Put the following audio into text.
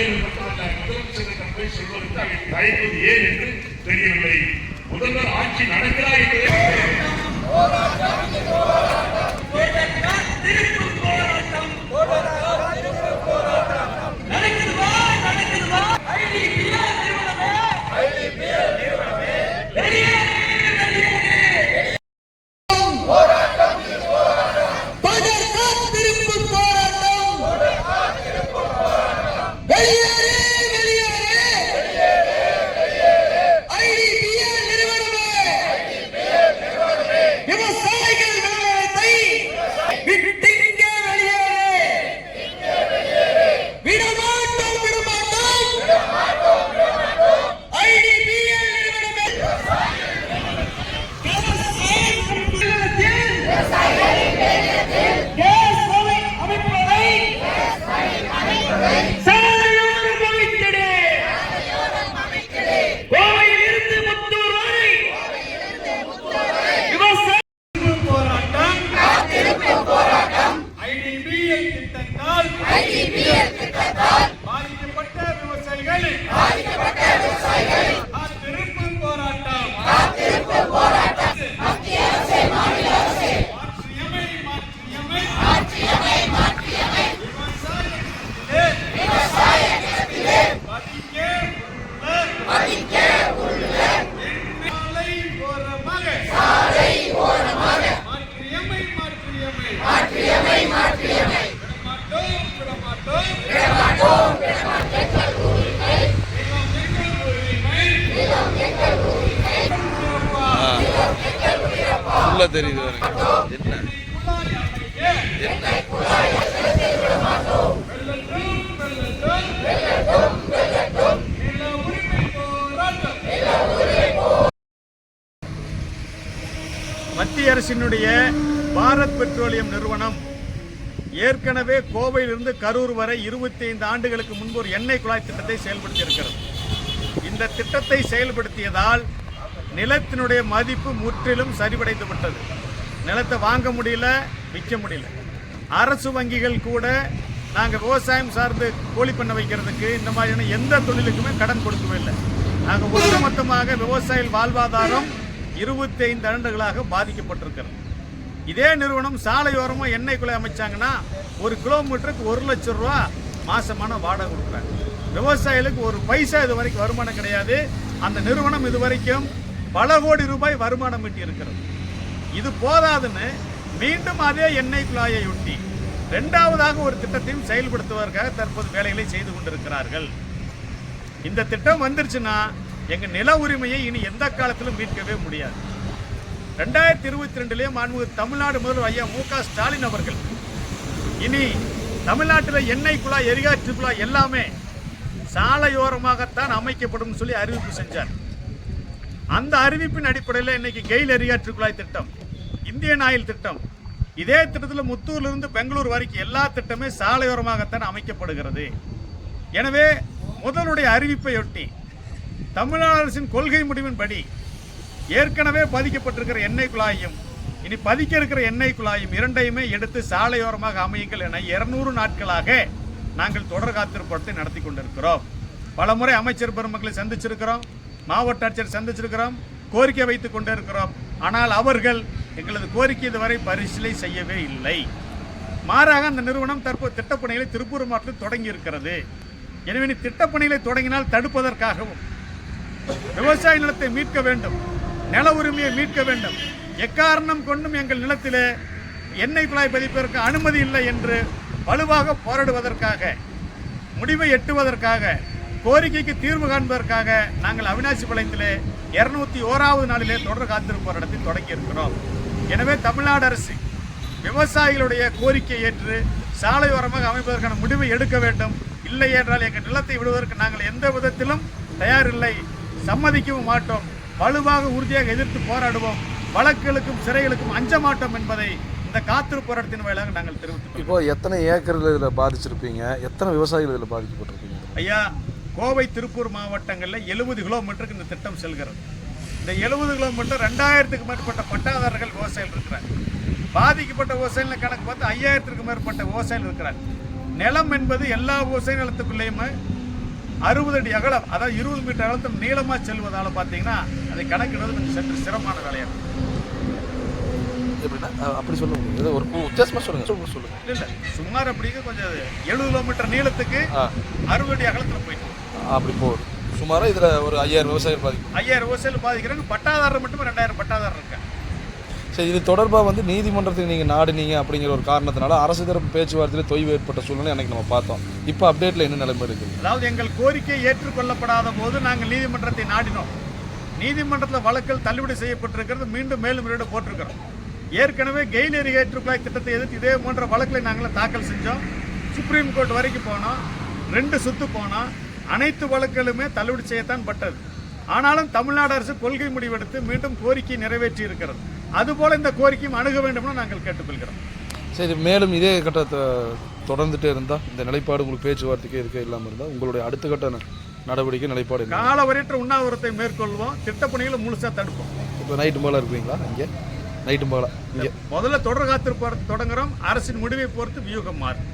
அரசுடைய மட்டுமல்ல முதலமைச்சரிடம் போய் சொல்வதற்கு தயங்குவது ஏன் என்று தெரியவில்லை. முதல்வர் ஆட்சி நடக்கிறா என்பதே ஃபுல்லா தெரியுது என்ன? மத்திய அரசினுடைய பாரத் பெட்ரோலியம் நிறுவனம் ஏற்கனவே கோவையிலிருந்து கரூர் வரை இருபத்தி ஐந்து ஆண்டுகளுக்கு முன்பு ஒரு எண்ணெய் குழாய் திட்டத்தை செயல்படுத்தி இருக்கிறது இந்த திட்டத்தை செயல்படுத்தியதால் நிலத்தினுடைய மதிப்பு முற்றிலும் சரிவடைந்து விட்டது நிலத்தை வாங்க முடியல விற்க முடியல. அரசு வங்கிகள் கூட நாங்கள் விவசாயம் சார்ந்து கோழி பண்ண வைக்கிறதுக்கு இந்த மாதிரியான எந்த தொழிலுக்குமே கடன் கொடுக்கவே இல்லை. நாங்கள் ஒட்டுமொத்தமாக விவசாயிகள் வாழ்வாதாரம் இருபத்தி ஐந்து ஆண்டுகளாக பாதிக்கப்பட்டிருக்கிறது. இதே நிறுவனம் சாலையோரமாக எண்ணெய் குலை அமைச்சாங்கன்னா ஒரு கிலோமீட்டருக்கு ஒரு லட்சம் ரூபா மாசமான வாடகை கொடுக்குறாங்க. விவசாயிகளுக்கு ஒரு பைசா இது வரைக்கும் வருமானம் கிடையாது. அந்த நிறுவனம் இது வரைக்கும் பல கோடி ரூபாய் வருமானம் ஈட்டி இருக்கிறது இது போதாதுன்னு மீண்டும் அதே எண்ணெய் குழாயை ஒட்டி ஒரு திட்டத்தையும் செயல்படுத்துவதற்காக தற்போது வேலைகளை செய்து கொண்டிருக்கிறார்கள். இந்த திட்டம் வந்துருச்சுன்னா எங்கள் நில உரிமையை இனி எந்த காலத்திலும் மீட்கவே முடியாது. ரெண்டாயிரத்தி இருபத்தி ரெண்டுலேயே மாண்பு தமிழ்நாடு முதல்வர் ஐயா மு க ஸ்டாலின் அவர்கள் இனி தமிழ்நாட்டில் எண்ணெய் குழாய் எரிகாற்று குழாய் எல்லாமே சாலையோரமாகத்தான் அமைக்கப்படும் சொல்லி அறிவிப்பு செஞ்சார். அந்த அறிவிப்பின் அடிப்படையில் இன்னைக்கு கெயில் எரியாற்று குழாய் திட்டம் இந்தியன் ஆயில் திட்டம். இதே திட்டத்தில் முத்தூர்லேருந்து பெங்களூர் வரைக்கும் எல்லா திட்டமே சாலையோரமாகத்தான் அமைக்கப்படுகிறது. எனவே முதலுடைய அறிவிப்பையொட்டி தமிழ்நாடு அரசின் கொள்கை முடிவின்படி ஏற்கனவே பதிக்கப்பட்டிருக்கிற எண்ணெய் குழாயும் இனி பதிக்க இருக்கிற எண்ணெய் குழாயும் இரண்டையுமே எடுத்து சாலையோரமாக அமையுங்கள் என இருநூறு நாட்களாக நாங்கள் தொடர் காத்திருப்பத்தை நடத்தி கொண்டிருக்கிறோம். பலமுறை அமைச்சர் பெருமக்களை சந்திச்சிருக்கிறோம். மாவட்ட ஆட்சியர் சந்திச்சிருக்கிறோம் கோரிக்கை வைத்துக் கொண்டிருக்கிறோம். ஆனால் அவர்கள் எங்களது கோரிக்கை இதுவரை பரிசீலனை செய்யவே இல்லை. மாறாக அந்த நிறுவனம் தற்போது திட்டப்பணிகளை திருப்பூர் மாவட்டத்தில் தொடங்கி இருக்கிறது எனவே நீ திட்டப்பணிகளை தொடங்கினால் தடுப்பதற்காகவும் விவசாய நிலத்தை மீட்க வேண்டும் நில உரிமையை மீட்க வேண்டும். எக்காரணம் கொண்டும் எங்கள் நிலத்திலே எண்ணெய் குழாய் பதிப்பதற்கு அனுமதி இல்லை என்று வலுவாக போராடுவதற்காக முடிவை எட்டுவதற்காக கோரிக்கைக்கு தீர்வு காண்பதற்காக நாங்கள் அவினாசி பாளையத்திலே இருநூத்தி ஓராவது நாளிலே தொடர் காத்திருப்பு போராட்டத்தை தொடங்கி இருக்கிறோம். எனவே தமிழ்நாடு அரசு விவசாயிகளுடைய கோரிக்கை ஏற்று சாலையோரமாக அமைப்பதற்கான முடிவை எடுக்க வேண்டும். இல்லை என்றால் எங்கள் நிலத்தை விடுவதற்கு நாங்கள் எந்த விதத்திலும் தயாரில்லை. சம்மதிக்கவும் மாட்டோம். வலுவாக உறுதியாக எதிர்த்து போராடுவோம். வழக்குகளுக்கும் சிறைகளுக்கும் அஞ்ச மாட்டோம் என்பதை இந்த காத்திருப்பு போராட்டத்தின் வாயிலாக நாங்கள் தெரிவித்துக் இப்போ எத்தனை ஏக்கர்கள் இதில் பாதிச்சிருப்பீங்க? எத்தனை விவசாயிகள் இதில் பாதிக்கப்பட்டிருப்பீங்க? ஐயா கோவை திருப்பூர் மாவட்டங்களில் எழுபது கிலோமீட்டருக்கு இந்த திட்டம் செல்கிறது. இந்த எழுபது கிலோமீட்டர் ரெண்டாயிரத்துக்கு மேற்பட்ட பட்டாதாரர்கள் விவசாயிகள் இருக்கிறாங்க பாதிக்கப்பட்ட விவசாயிகள் கணக்கு பார்த்து ஐயாயிரத்திற்கும் மேற்பட்ட விவசாயிகள் இருக்கிறார் நிலம் என்பது எல்லா விவசாய நிலத்துக்குள்ளேயுமே அறுபது அடி அகலம் அதாவது இருபது மீட்டர் அகலத்தில் நீளமா செல்வதால பார்த்தீங்கன்னா அதை கணக்கிடுறது கொஞ்சம் சற்று சிரமமான வேலையா இருக்கும் அப்படி சொல்ல முடியும் ஏதோ ஒரு வித்தியாசமா சொல்லுங்க. சொல்லுங்க சொல்லுங்க இல்ல. சுமார் அப்படிங்க கொஞ்சம் எழுபது கிலோமீட்டர் நீளத்துக்கு அறுபது அடி அகலத்தில் போயிட்டு அப்படி போகுது. சுமாராக இதில் ஒரு ஐயாயிரம் விவசாயிகள் பாதிக்கும். ஐயாயிரம் விவசாயிகள் பாதிக்கிறாங்க. பட்டாதாரர் மட்டுமே ரெண்டாயிரம் பட்டாதாரர் இருக்காங்க. சரி இது தொடர்பாக வந்து நீதிமன்றத்துக்கு நீங்கள் நாடுனீங்க அப்படிங்கிற ஒரு காரணத்தினால அரசு தரப்பு பேச்சுவார்த்தையில் தொய்வு ஏற்பட்ட சூழ்நிலை அன்னைக்கு நம்ம பார்த்தோம். இப்போ அப்டேட்டில் என்ன நிலைமை இருக்குது? அதாவது எங்கள் கோரிக்கை ஏற்றுக்கொள்ளப்படாத போது நாங்கள் நீதிமன்றத்தை நாடினோம். நீதிமன்றத்தில் வழக்குகள் தள்ளுபடி செய்யப்பட்டிருக்கிறது. மீண்டும் மேல்முறையீடு போட்டிருக்கிறோம். ஏற்கனவே கெயில் எரிகேற்று குழாய் திட்டத்தை எதிர்த்து இதே போன்ற வழக்குகளை நாங்கள் தாக்கல் செஞ்சோம். சுப்ரீம் கோர்ட் வரைக்கும் போனோம். ரெண்டு சுத்து போனோம். அனைத்து வழக்குகளுமே தள்ளுபடி செய்யத்தான் பட்டது. ஆனாலும் தமிழ்நாடு அரசு கொள்கை முடிவெடுத்து மீண்டும் கோரிக்கை நிறைவேற்றி இருக்கிறது. அதுபோல இந்த கோரிக்கையும் அணுக வேண்டும்னு நாங்கள் கேட்டுக்கொள்கிறோம். சரி மேலும் இதே கட்டத்தை தொடர்ந்துட்டே இருந்தால் இந்த நிலைப்பாடு உங்களுக்கு பேச்சுவார்த்தைக்கே இருக்க இல்லாமல் இருந்தால் உங்களுடைய அடுத்த கட்ட நடவடிக்கை நிலைப்பாடு காலவரையற்ற உண்ணாவிரத்தை மேற்கொள்வோம். திட்டப்பணிகளை முழுசா தடுப்போம். இப்போ நைட்டு போல இருக்கிறீங்களா இங்கே? நைட்டு போல இங்கே? முதல்ல தொடர் காத்திருப்பு தொடங்குறோம். அரசின் முடிவை பொறுத்து வியூகம் மாறும்.